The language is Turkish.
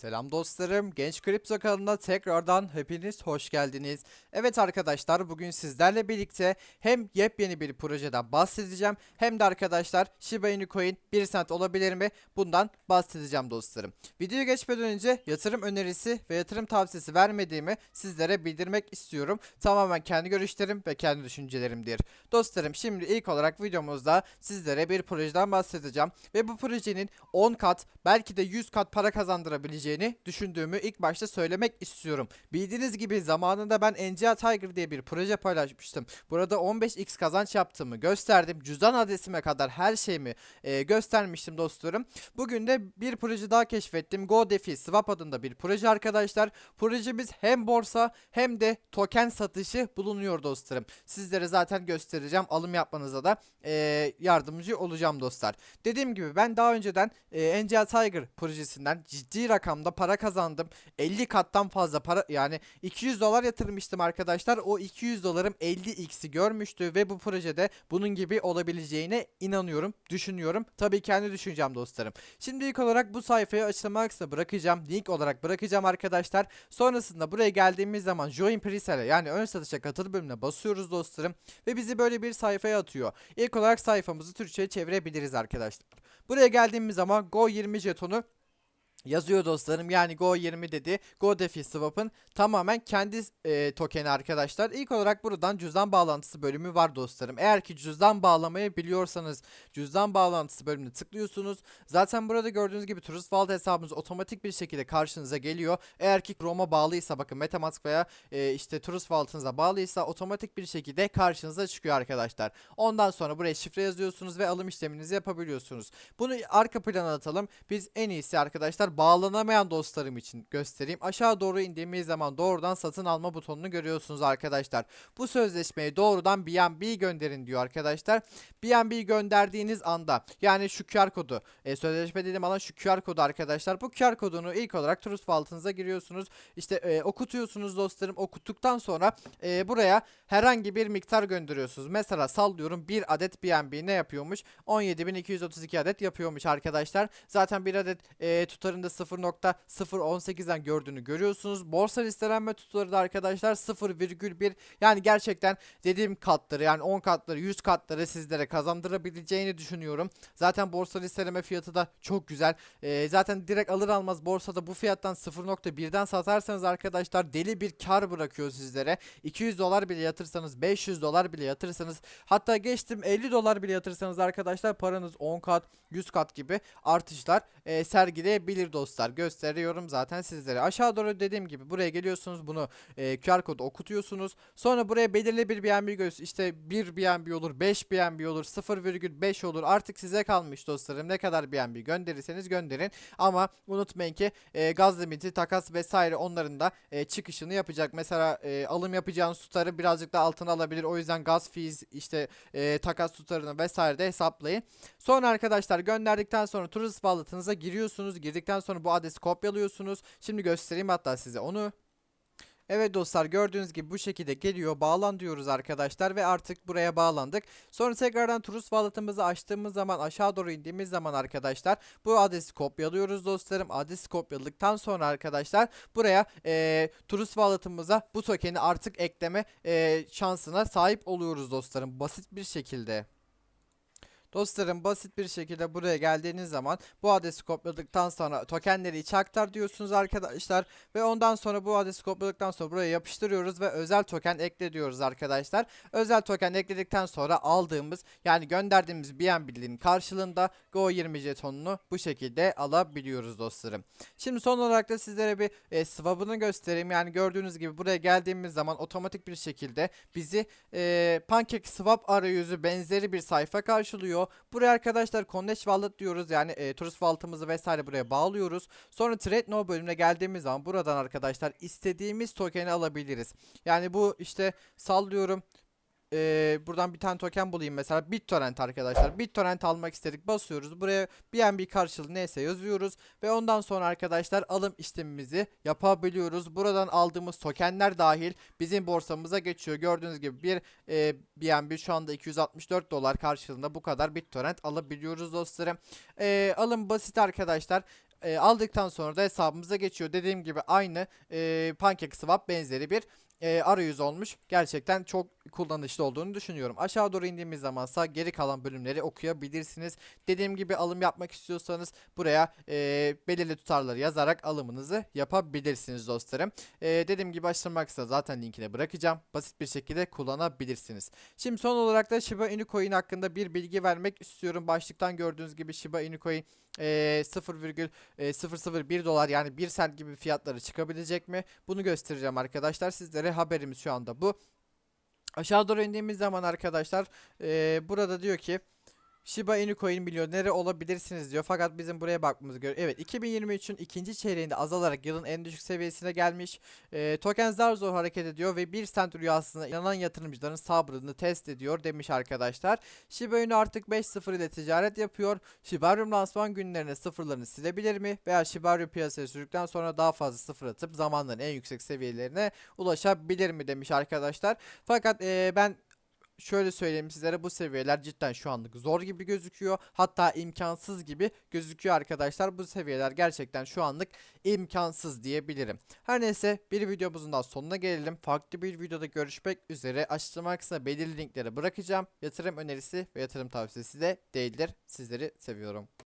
Selam dostlarım. Genç Kripto kanalına tekrardan hepiniz hoş geldiniz. Evet arkadaşlar bugün sizlerle birlikte hem yepyeni bir projeden bahsedeceğim hem de arkadaşlar Shiba Inu Coin 1 cent olabilir mi? Bundan bahsedeceğim dostlarım. Videoya geçmeden önce yatırım önerisi ve yatırım tavsiyesi vermediğimi sizlere bildirmek istiyorum. Tamamen kendi görüşlerim ve kendi düşüncelerimdir. Dostlarım şimdi ilk olarak videomuzda sizlere bir projeden bahsedeceğim ve bu projenin 10 kat belki de 100 kat para kazandırabileceğini düşündüğümü ilk başta söylemek istiyorum. Bildiğiniz gibi zamanında ben NCA Tiger diye bir proje paylaşmıştım. Burada 15x kazanç yaptığımı gösterdim. Cüzdan adresime kadar her şeyimi e, göstermiştim dostlarım. Bugün de bir proje daha keşfettim. GoDeFi Swap adında bir proje arkadaşlar. Projemiz hem borsa hem de token satışı bulunuyor dostlarım. Sizlere zaten göstereceğim. Alım yapmanıza da e, yardımcı olacağım dostlar. Dediğim gibi ben daha önceden e, NCA Tiger projesinden ciddi rakamda para kazandım. 50 kattan fazla para yani 200 dolar yatırmıştım arkadaşlar. O 200 dolarım 50x'i görmüştü ve bu projede bunun gibi olabileceğine inanıyorum, düşünüyorum. Tabii kendi düşüncem dostlarım. Şimdi ilk olarak bu sayfayı açıklama kısmına bırakacağım. Link olarak bırakacağım arkadaşlar. Sonrasında buraya geldiğimiz zaman Join Presale yani ön satışa katıl bölümüne basıyoruz dostlarım. Ve bizi böyle bir sayfaya atıyor. İlk olarak sayfamızı Türkçe'ye çevirebiliriz arkadaşlar. Buraya geldiğimiz zaman Go 20 jetonu yazıyor dostlarım. Yani Go 20 dedi. Go Defi Swap'ın tamamen kendi e, tokeni arkadaşlar. İlk olarak buradan cüzdan bağlantısı bölümü var dostlarım. Eğer ki cüzdan bağlamayı biliyorsanız cüzdan bağlantısı bölümüne tıklıyorsunuz. Zaten burada gördüğünüz gibi Trust Wallet hesabınız otomatik bir şekilde karşınıza geliyor. Eğer ki Chrome'a bağlıysa bakın Metamask veya e, işte Trust Wallet'ınıza bağlıysa otomatik bir şekilde karşınıza çıkıyor arkadaşlar. Ondan sonra buraya şifre yazıyorsunuz ve alım işleminizi yapabiliyorsunuz. Bunu arka plana atalım. Biz en iyisi arkadaşlar bağlanamayan dostlarım için göstereyim. Aşağı doğru indiğimiz zaman doğrudan satın alma butonunu görüyorsunuz arkadaşlar. Bu sözleşmeyi doğrudan BNB gönderin diyor arkadaşlar. BNB gönderdiğiniz anda yani şu QR kodu e, sözleşme dediğim alan şu QR kodu arkadaşlar. Bu QR kodunu ilk olarak Trust Wallet'ınıza giriyorsunuz. İşte e, okutuyorsunuz dostlarım. Okuttuktan sonra e, buraya herhangi bir miktar gönderiyorsunuz. Mesela sallıyorum bir adet BNB ne yapıyormuş? 17.232 adet yapıyormuş arkadaşlar. Zaten bir adet e, tutarında 0.018'den gördüğünü görüyorsunuz. Borsa listelenme tutarı da arkadaşlar 0,1 yani gerçekten dediğim katları yani 10 katları 100 katları sizlere kazandırabileceğini düşünüyorum. Zaten borsa listeleme fiyatı da çok güzel. E, zaten direkt alır almaz borsada bu fiyattan 0.1'den satarsanız arkadaşlar deli bir kar bırakıyor sizlere. 200 dolar bile yatırsanız 500 dolar bile yatırsanız hatta geçtim 50 dolar bile yatırsanız arkadaşlar paranız 10 kat 100 kat gibi artışlar e, sergileyebilir dostlar. Gösteriyorum zaten sizlere. Aşağı doğru dediğim gibi buraya geliyorsunuz bunu e, QR kodu okutuyorsunuz. Sonra buraya belirli bir BNB göz işte 1 BNB olur 5 BNB olur 0,5 olur artık size kalmış dostlarım. Ne kadar BNB gönderirseniz gönderin. Ama unutmayın ki e, gaz limiti takas vesaire onların da e, çıkışını yapacak. Mesela e, alım yapacağınız tutarı birazcık da altına alabilir. O yüzden gaz fees işte e, takas tutarını vesaire de hesaplayın. Sonra arkadaşlar gönderdikten sonra Trust Wallet'ınıza giriyorsunuz. Girdikten sonra bu adresi kopyalıyorsunuz. Şimdi göstereyim hatta size onu. Evet dostlar gördüğünüz gibi bu şekilde geliyor. Bağlan diyoruz arkadaşlar ve artık buraya bağlandık. Sonra tekrardan Trust Wallet'ımızı açtığımız zaman aşağı doğru indiğimiz zaman arkadaşlar bu adresi kopyalıyoruz dostlarım. Adresi kopyaladıktan sonra arkadaşlar buraya e, Trust Wallet'ımıza bu tokeni artık ekleme e, şansına sahip oluyoruz dostlarım. Basit bir şekilde. Dostlarım basit bir şekilde buraya geldiğiniz zaman bu adresi kopyaladıktan sonra tokenleri içe aktar diyorsunuz arkadaşlar ve ondan sonra bu adresi kopyaladıktan sonra buraya yapıştırıyoruz ve özel token ekle diyoruz arkadaşlar. Özel token ekledikten sonra aldığımız yani gönderdiğimiz BNB'nin karşılığında Go20 jetonunu bu şekilde alabiliyoruz dostlarım. Şimdi son olarak da sizlere bir e, swap'ını göstereyim. Yani gördüğünüz gibi buraya geldiğimiz zaman otomatik bir şekilde bizi e, Pancake Swap arayüzü benzeri bir sayfa karşılıyor. Buraya arkadaşlar Connect diyoruz. Yani e, Trust Wallet'ımızı vesaire buraya bağlıyoruz. Sonra Trade Now bölümüne geldiğimiz zaman buradan arkadaşlar istediğimiz tokeni alabiliriz. Yani bu işte sallıyorum e, buradan bir tane token bulayım mesela BitTorrent arkadaşlar. BitTorrent almak istedik basıyoruz. Buraya BNB karşılığı neyse yazıyoruz ve ondan sonra arkadaşlar alım işlemimizi yapabiliyoruz. Buradan aldığımız tokenler dahil bizim borsamıza geçiyor. Gördüğünüz gibi bir e, BNB şu anda 264 dolar karşılığında bu kadar BitTorrent alabiliyoruz dostlarım. E, alım basit arkadaşlar. e, aldıktan sonra da hesabımıza geçiyor. Dediğim gibi aynı e, PancakeSwap benzeri bir e, arayüz olmuş. Gerçekten çok kullanışlı olduğunu düşünüyorum. Aşağı doğru indiğimiz zamansa geri kalan bölümleri okuyabilirsiniz. Dediğim gibi alım yapmak istiyorsanız buraya e, belirli tutarları yazarak alımınızı yapabilirsiniz dostlarım. E, dediğim gibi açtırmaksa zaten linkine bırakacağım. Basit bir şekilde kullanabilirsiniz. Şimdi son olarak da Shiba Inu Coin hakkında bir bilgi vermek istiyorum. Başlıktan gördüğünüz gibi Shiba Inu Coin e, 0,001 dolar yani 1 sent gibi fiyatları çıkabilecek mi? Bunu göstereceğim arkadaşlar. Sizlere haberimiz şu anda bu. Aşağı doğru indiğimiz zaman arkadaşlar e, burada diyor ki Shiba Inu Coin milyoneri olabilirsiniz diyor. Fakat bizim buraya bakmamız göre evet 2023'ün ikinci çeyreğinde azalarak yılın en düşük seviyesine gelmiş. E, token zar zor hareket ediyor ve 1 sent rüyasına inanan yatırımcıların sabrını test ediyor demiş arkadaşlar. Shiba Inu artık 5.0 ile ticaret yapıyor. Shibarium lansman günlerine sıfırlarını silebilir mi? Veya Shibarium piyasaya sürdükten sonra daha fazla sıfır atıp zamanların en yüksek seviyelerine ulaşabilir mi demiş arkadaşlar. Fakat e, ben şöyle söyleyeyim sizlere bu seviyeler cidden şu anlık zor gibi gözüküyor. Hatta imkansız gibi gözüküyor arkadaşlar. Bu seviyeler gerçekten şu anlık imkansız diyebilirim. Her neyse bir videomuzun daha sonuna gelelim. Farklı bir videoda görüşmek üzere. Açıklama kısmına belirli linkleri bırakacağım. Yatırım önerisi ve yatırım tavsiyesi de değildir. Sizleri seviyorum.